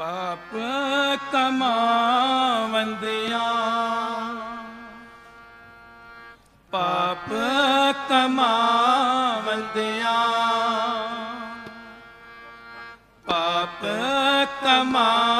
ਪਾਪ ਕਮਾਵੰਦਿਆਂ। ਪਾਪ ਕਮਾਵੰਦਿਆਂ। ਪਾਪ ਕਮਾ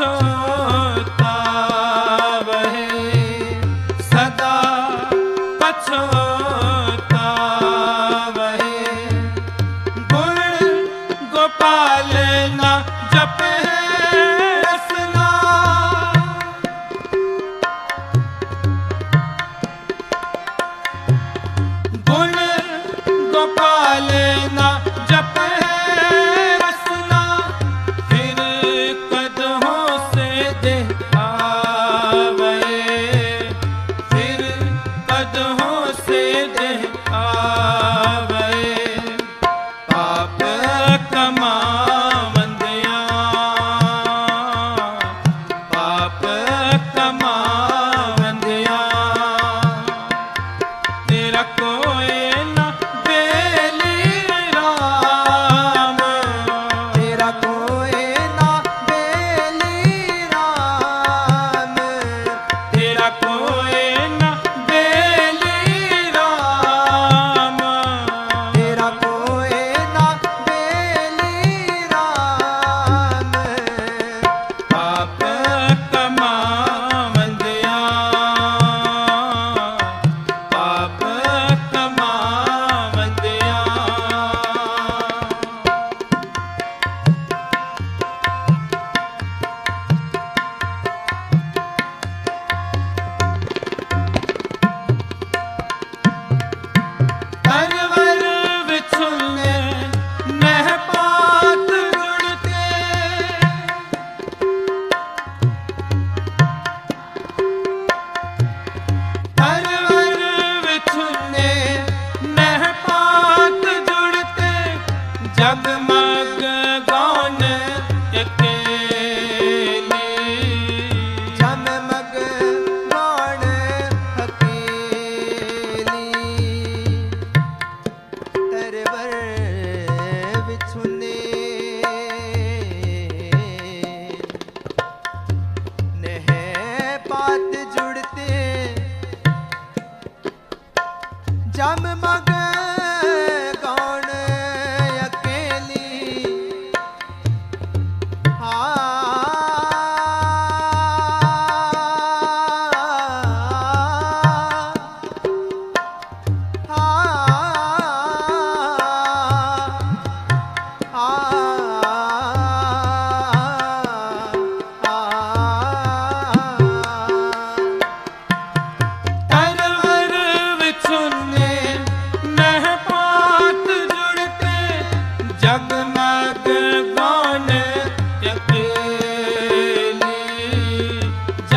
Oh.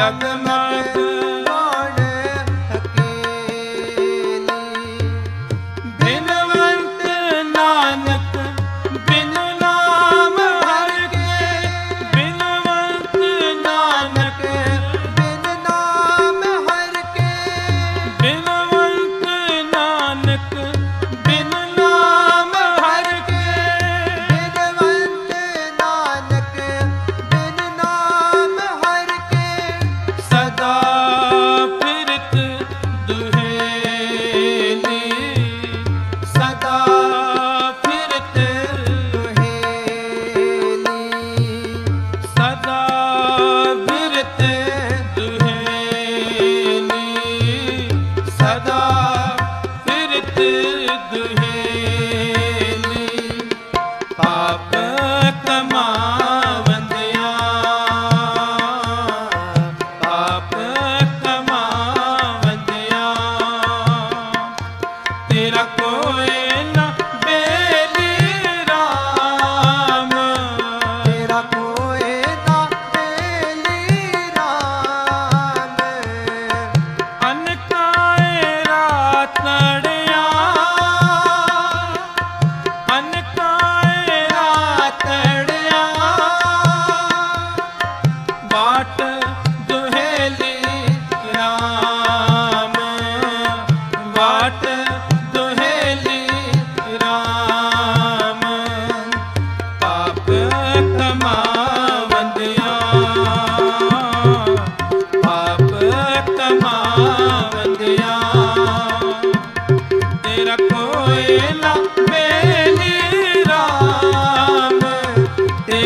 Jamais. ਸਦਾ ਫਿਰਤ ਦੁਹੇਲੀ। ਪਾਪ ਕਮਾਵੰਦਿਆ। ਪਾਪ ਕਮਾਵੰਦਿਆ। ਤੇਰਾ ਕੋਈ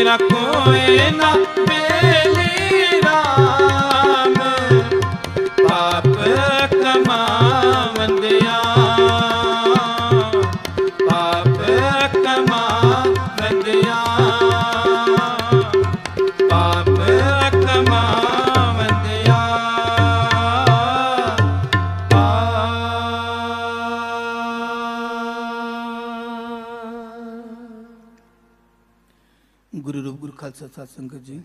ਰੱਖੋ ਨਾ ਗੁਰੂ ਖਾਲਸਾ ਸਤਿ ਸੰਗਤ ਜੀ।